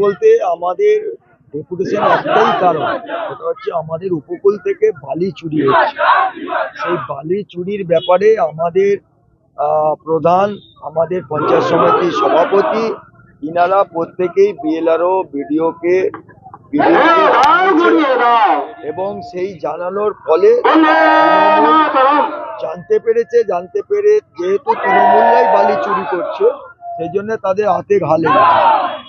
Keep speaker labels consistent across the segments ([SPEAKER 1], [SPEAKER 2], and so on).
[SPEAKER 1] বলতে আমাদের ডেপুটেশন একটাই কারণ, সেটা হচ্ছে আমাদের উপকূল থেকে বালি চুরি হচ্ছে। সেই বালি চুরির ব্যাপারে আমাদের প্রধান, আমাদের পঞ্চায়েত সমিতির সভাপতি, ইনারা প্রত্যেকেই বিএলআরও বিডিওকে এবং সেই জানানোর ফলে জানতে পেরেছে, জানতে পেরে যেহেতু তৃণমূলরাই বালি চুরি করছে, সেই জন্য তাদের হাতে ঘা লেগেছে।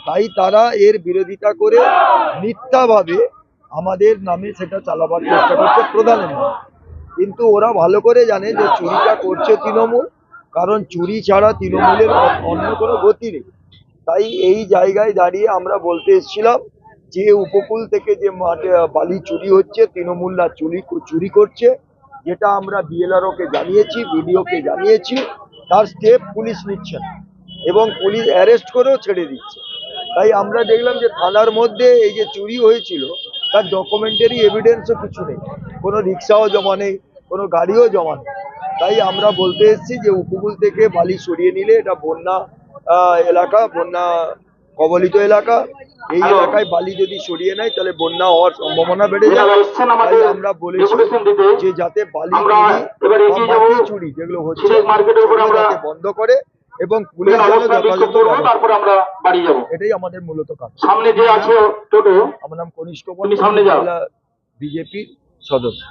[SPEAKER 1] তাই তারা এর বিরোধিতা করে মিথ্যাভাবে আমাদের নামে সেটা চালাবার চেষ্টা করছে প্রধানের নামে কিন্তু ওরা ভালো করে জানে যে চুরিটা করছে তৃণমূল, কারণ চুরি ছাড়া তৃণমূলের অন্য কোনো গতি নেই। তাই এই জায়গায় দাঁড়িয়ে আমরা বলতে এসেছিলাম যে উপকূল থেকে যে মাঠে বালি চুরি হচ্ছে, তৃণমূলরা চুরি চুরি করছে, যেটা আমরা বিএলআরও কে জানিয়েছি, বিডিওকে জানিয়েছি, তার স্টেপ পুলিশ নিচ্ছে না এবং পুলিশ অ্যারেস্ট করেও ছেড়ে দিচ্ছে। তাই আমরা দেখলাম যে থানার মধ্যে এই যে চুরি হয়েছিল তার ডকুমেন্টারি এভিডেন্সও কিছু নেই। কোনো রিক্সাও জমা নেই কোনো গাড়িও জমা নেই। তাই আমরা বলতে এসেছি যে উপকূল থেকে বালি সরিয়ে নিলে এটা বন্যা এলাকা বন্যা কবলিত এলাকা। এই এলাকায় বালি যদি সরিয়ে নেয় তাহলে বন্যা হওয়ার সম্ভাবনা বেড়ে
[SPEAKER 2] আমাদের
[SPEAKER 1] তাই আমরা বলেছি যে যাতে বালি চুরি
[SPEAKER 2] যাব।
[SPEAKER 1] যেগুলো হচ্ছে বন্ধ করে এবং পুলিশ
[SPEAKER 2] তারপর আমরা বাড়ি যাব।
[SPEAKER 1] এটাই আমাদের মূলত কাজ।
[SPEAKER 2] সামনে যে আছে টোটো
[SPEAKER 1] আমার নাম কনিষ্ঠ
[SPEAKER 2] তুমি সামনে যাও।
[SPEAKER 1] বিজেপির সদস্য।